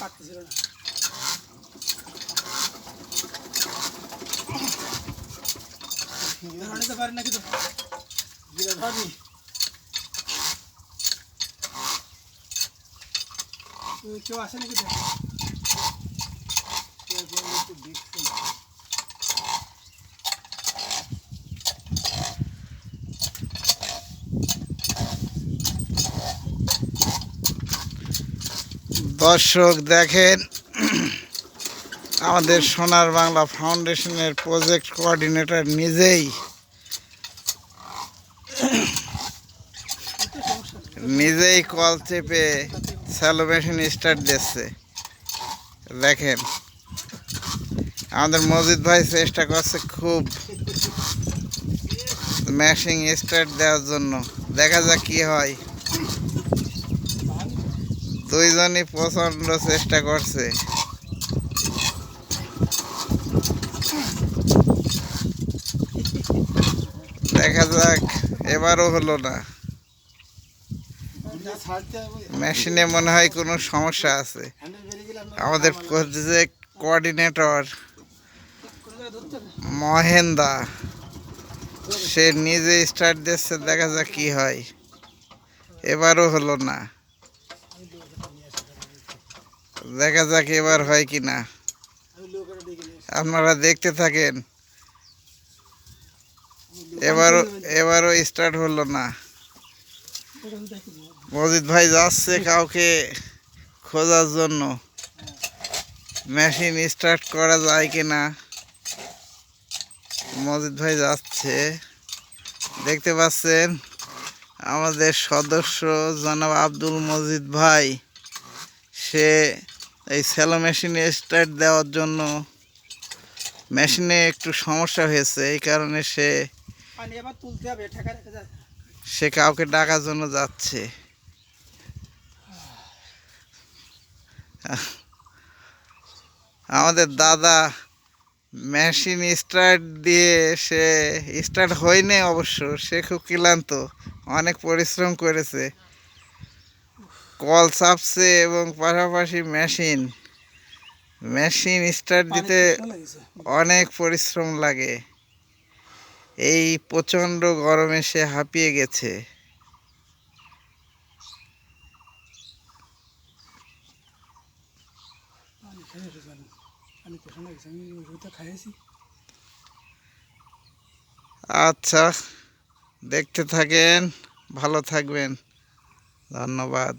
পারতেছিল না ধরাতে পারে নাকি তো ভাবি কেউ আসে নাকি তো দর্শক দেখেন, আমাদের সোনার বাংলা ফাউন্ডেশনের প্রজেক্ট কোঅর্ডিনেটর নিজেই নিজেই কল চেপে স্যালো মেশিন স্টার্ট দিচ্ছে। দেখেন, আমাদের মজিদ ভাই চেষ্টা করছে খুব মেশিন স্টার্ট দেওয়ার জন্য। দেখা যাক কি হয়। দুইজনই প্রচণ্ড চেষ্টা করছে। দেখা যাক, এবারও হলো না। মেশিনে মনে হয় কোনো সমস্যা আছে। আমাদের প্রজেক্ট কোঅর্ডিনেটর মহেন্দা সে নিজে স্টার্ট দিচ্ছে দেখা যাক কি হয়। এবারও হলো না। দেখা যাক এবার হয় কি না। আপনারা দেখতে থাকেন। এবারও এবারও স্টার্ট হলো না। মজিদ ভাই যাচ্ছে কাউকে খোঁজার জন্য। মেশিন স্টার্ট করা যায় কি না মজিদ ভাই যাচ্ছে। দেখতে পাচ্ছেন, আমাদের সদস্য জনাব আব্দুল মজিদ ভাই। সে এই স্যালো মেশিনে স্টার্ট দেওয়ার জন্য মেশিনে একটু সমস্যা হয়েছে এই কারণে সে সে কাউকে ডাকার জন্য যাচ্ছে। আমাদের দাদা মেশিন স্টার্ট দিয়ে সে স্টার্ট হয়নি অবশ্য সে খুব ক্লান্ত অনেক পরিশ্রম করেছে। কল চাপছে এবং পাশাপাশি মেশিন। মেশিন স্টার্ট দিতে অনেক পরিশ্রম লাগে। এই প্রচণ্ড গরমে সে হাঁপিয়ে গেছে। আচ্ছা দেখতে থাকেন ভালো থাকবেন। ধন্যবাদ।